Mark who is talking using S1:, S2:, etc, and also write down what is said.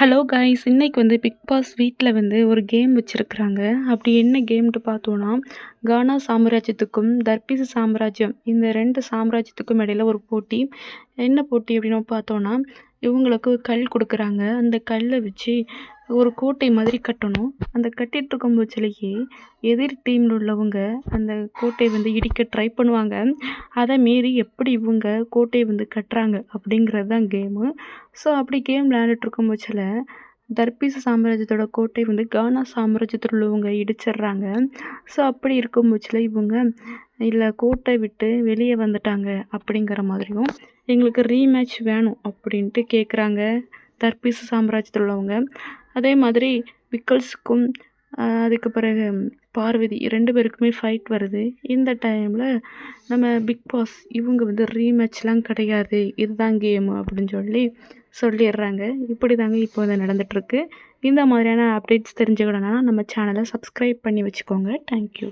S1: Hello guys இன்னைக்கு வந்து big pass வீட்டில் வந்து ஒரு கேம் வச்சுருக்குறாங்க. அப்படி என்ன கேம்ட்டு பார்த்தோன்னா கானா சாம்ராஜ்யத்துக்கும் தர்பீசு சாம்ராஜ்யம் இந்த ரெண்டு சாம்ராஜ்யத்துக்கும் இடையில ஒரு போட்டி. என்ன போட்டி அப்படின்னு பார்த்தோன்னா இவங்களுக்கு கல் கொடுக்குறாங்க. அந்த கல்லை வச்சு ஒரு கோட்டை மாதிரி கட்டணும். அந்த கட்டிட்டு இருக்கும் பட்சத்துலேயே எதிர் டீமில் உள்ளவங்க அந்த கோட்டையை வந்து இடிக்க ட்ரை பண்ணுவாங்க. அதை மீறி எப்படி இவங்க கோட்டையை வந்து கட்டுறாங்க அப்படிங்கிறது தான் கேமு ஸோ அப்படி கேம் விளையாண்டுட்ருக்கும் போச்சில் தர்பீச சாம்ராஜ்யத்தோட கோட்டை வந்து கானா சாம்ராஜ்யத்தில் உள்ளவங்க இடிச்சிடுறாங்க. ஸோ அப்படி இருக்கும் பட்சத்தில் இவங்க இல்லை கோட்டை விட்டு வெளியே வந்துட்டாங்க அப்படிங்கிற மாதிரியும் எங்களுக்கு ரீமேட்ச் வேணும் அப்படின்ட்டு கேட்குறாங்க தர்பீசு சாம்ராஜ்யத்தில் உள்ளவங்க. அதே மாதிரி பிக்கல்ஸுக்கும் அதுக்கு பிறகு பார்வதி ரெண்டு பேருக்குமே ஃபைட் வருது. இந்த டைமில் நம்ம பிக் பாஸ் இவங்க வந்து ரீமேட்ச்லாம் கிடையாது. இதுதான் கேமு அப்படின்னு சொல்லி சொல்லிடுறாங்க. இப்படி தாங்க இப்போ வந்து நடந்துகிட்ருக்கு இந்த மாதிரியான அப்டேட்ஸ் தெரிஞ்சுக்கணுன்னா நம்ம சேனலை சப்ஸ்கிரைப் பண்ணி வச்சுக்கோங்க. தேங்க்யூ